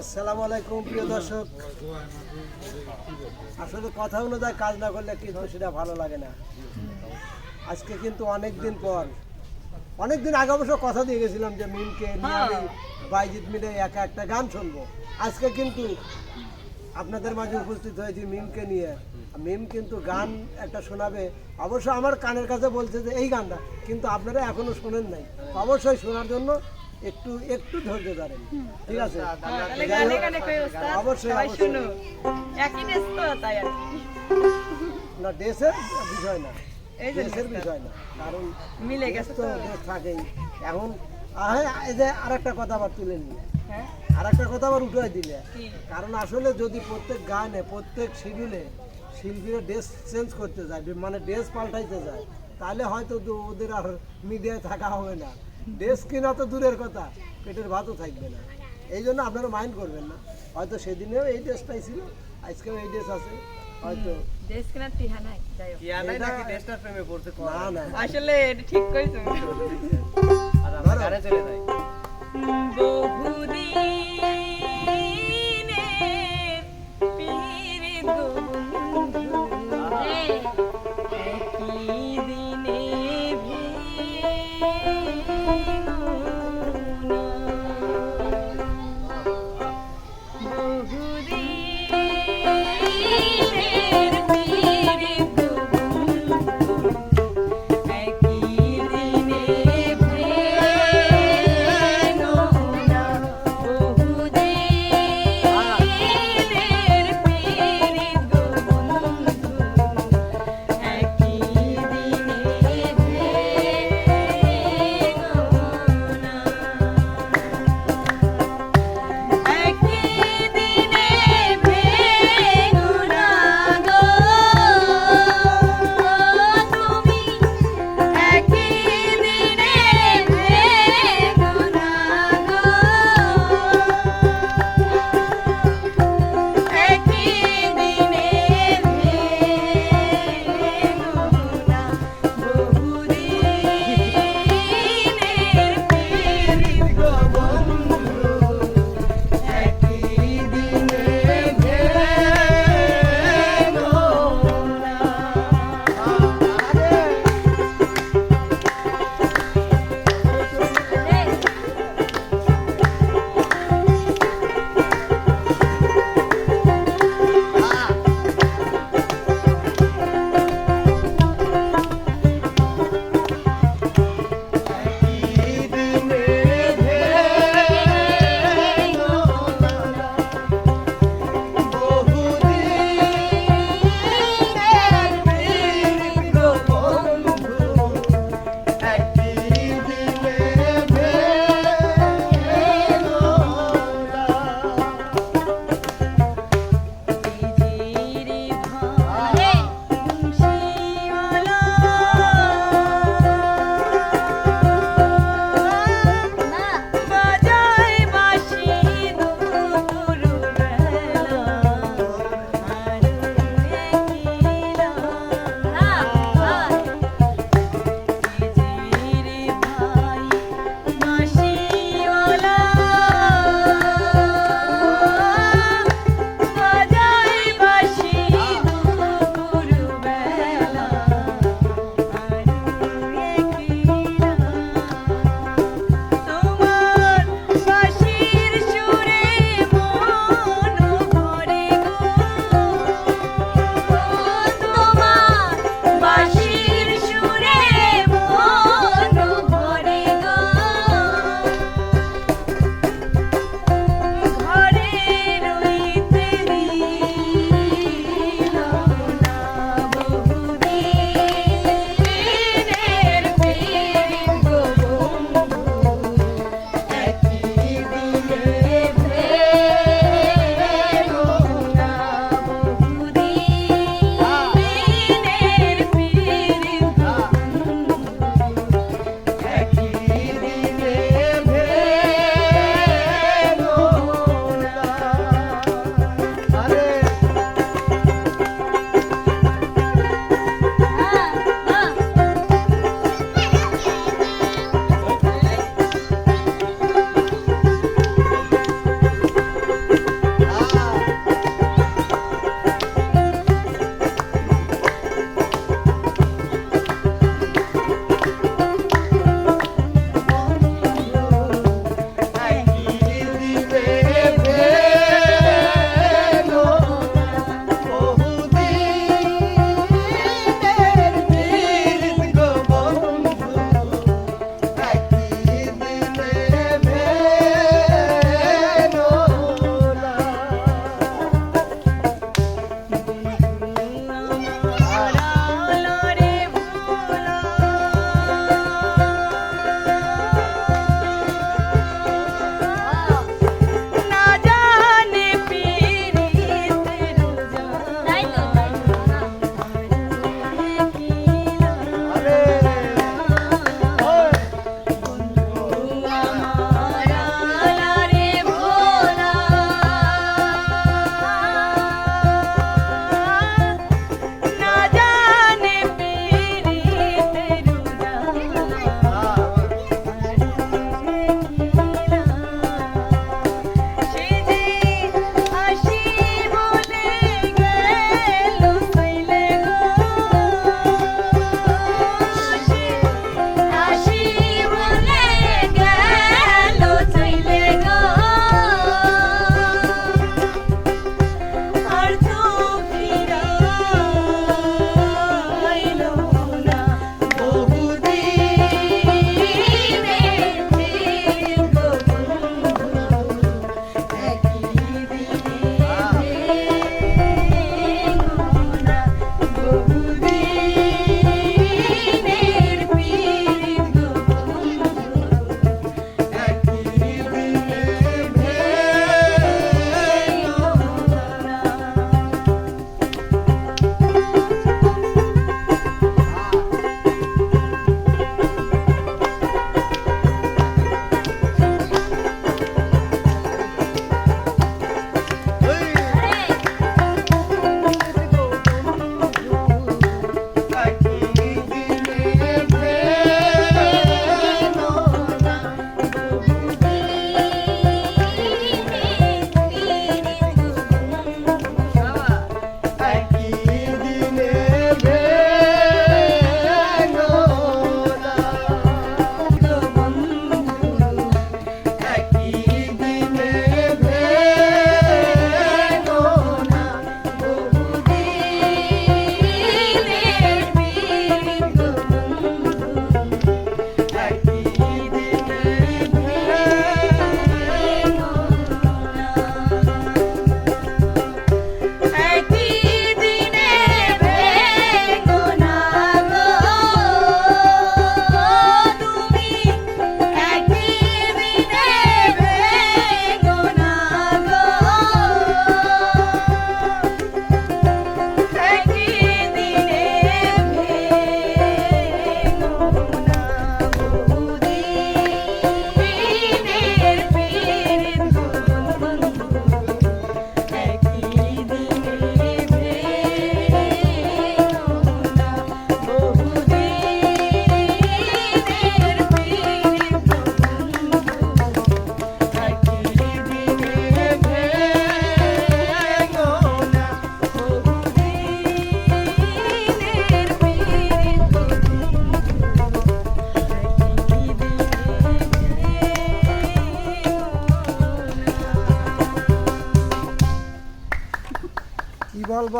আসসালামু আলাইকুম প্রিয় দর্শক। আসলে কথা অনুযায়ী কাজ না করলে কিন্তু সেটা ভালো লাগে না। আজকে কিন্তু অনেক দিন পর অনেক দিন আগে অবশ্য কথা দিয়ে গেছিলাম যে মিমকে নিয়ে আমি বাইজিৎ মিলে একা একটা গান শুনব। আজকে কিন্তু আপনাদের মাঝে উপস্থিত হয়েছি মিমকে নিয়ে। মিম কিন্তু গান একটা শোনাবে। অবশ্য আমার কানের কাছে বলছে যে এই গানটা। কিন্তু আপনারা এখনও শোনেন নাই। অবশ্যই শোনার জন্য একটু একটু ধৈর্য ধরেন। ঠিক আছে? অবশ্যই আর না দেশের বিষয় না। এই দেশের বিষয় না। কারণ মিলে গেছে তো দেশ থাকেই। এখন এই যে আর একটা কথা আবার তুলে নিয়ে হ্যাঁ? আর একটা কথা আবার উঠাই দিলে। কারণ আসলে যদি প্রত্যেক গানে প্রত্যেক শিডিউলে শিল্পীরা ড্রেস চেঞ্জ করতে যায় মানে ড্রেস পাল্টাইতে যায় তাহলে হয়তো ওদের আর মিডিয়ায় থাকা হবে না। ড্রেস কিনা তো দূরের কথা পেটের ভাতও থাকবে না। এই জন্য আপনারা মাইন্ড করবেন না। হয়তো সেদিনেও এই ড্রেসটাই ছিল আজকেও এই ড্রেস আছে। হয়তো দেশ কিনা কইছো। নাই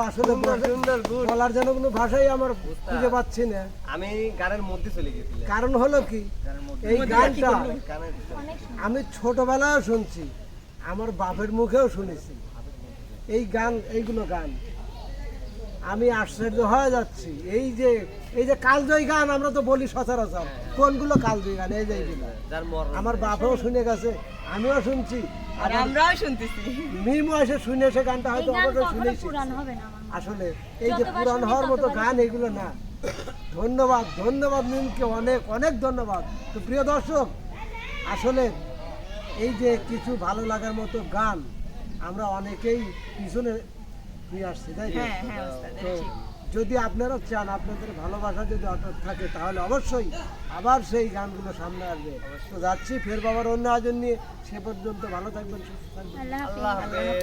আসলে সুন্দর, বলার- জন্য কোনো ভাষাই আমার খুঁজে পাচ্ছি না। আমি গানের মধ্যে চলে গেছি কারণ হলো কি? এই গানটা আমি ছোটবেলায় শুনছি আমার বাপের মুখেও শুনেছি। এই গান এইগুলো গান। আমি আশ্চর্য হয়ে যাচ্ছি। এই যে এই যে কালজয়ী গান আমরা তো বলি সচরাচর। কোনগুলো কালজয়ী গান? এই যে এইগুলো আমার বাপেও শুনে গেছে আমিও শুনছি। আর আমরাও শুনতেছি। মিমও এসে শুনে সে গানটা হয়তো অবশ্যই শুনেছি। হয়। আসলে এই যে পুরান হওয়ার মতো গান এগুলো না। ধন্যবাদ ধন্যবাদ মিমকে অনেক অনেক ধন্যবাদ। তো প্রিয় দর্শক আসলে এই যে কিছু ভালো লাগার মতো গান আমরা অনেকেই পিছনে নিয়ে আসছি তাই না? হ্যাঁ হ্যাঁ তো যদি আপনারা চান আপনাদের ভালোবাসা যদি অটুট থাকে তাহলে অবশ্যই আবার সেই গানগুলো সামনে আসবে। তো যাচ্ছি ফের বাবার অন্য আয়োজন নিয়ে। সে পর্যন্ত ভালো থাকবেন সুস্থ থাকবেন। আল্লাহ হাফেজ।